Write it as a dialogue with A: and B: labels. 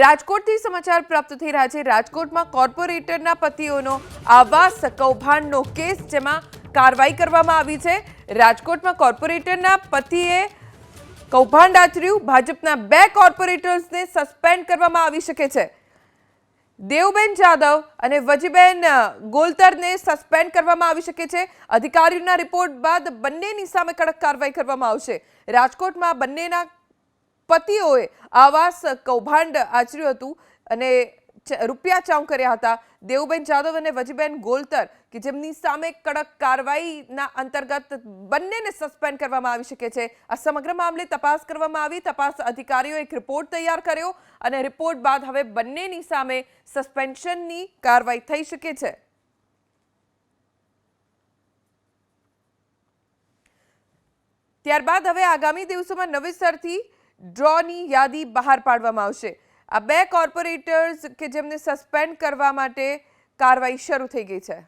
A: રાજકોટથી સમાચાર પ્રાપ્ત થઈ રહ્યા છે. રાજકોટમાં કોર્પોરેટરના પતિઓનો આવાસ, કૌભાંડનો કેસ જેમાં કાર્યવાહી કરવામાં આવી છે. રાજકોટમાં કોર્પોરેટરના પતિએ કૌભાંડ આચર્યું. ભાજપના બે કોર્પોરેટર્સને સસ્પેન્ડ કરવામાં આવી શકે છે. દેવબેન જાદવ અને વજીબેન ગોલતરને સસ્પેન્ડ કરવામાં આવી શકે છે. અધિકારીઓના રિપોર્ટ બાદ બંનેની સામે કડક કાર્યવાહી કરવામાં આવશે. રાજકોટમાં બંનેના પતિઓએ આવાસ કૌભાંડ આચર્યું હતું અને રૂપિયા ચાઉ કર્યા હતા. દેવુબેન જાદવ અને વજીબેન ગોલતર કે જેમની સામે કડક કાર્યવાહીના અંતર્ગત બંનેને સસ્પેન્ડ કરવામાં આવી શકે છે. આ સમગ્ર મામલે તપાસ કરવામાં આવી. તપાસ અધિકારીઓએ એક રિપોર્ટ તૈયાર કર્યો અને રિપોર્ટ બાદ હવે બંનેની સામે સસ્પેન્શનની કાર્યવાહી થઈ શકે છે. ત્યારબાદ હવે આગામી દિવસોમાં નવેસરથી ડ્રોની યાદી બહાર પાડવામાં આવશે. આ બે કોર્પોરેટર્સ કે જેમને સસ્પેન્ડ કરવા માટે કાર્યવાહી શરૂ થઈ ગઈ છે.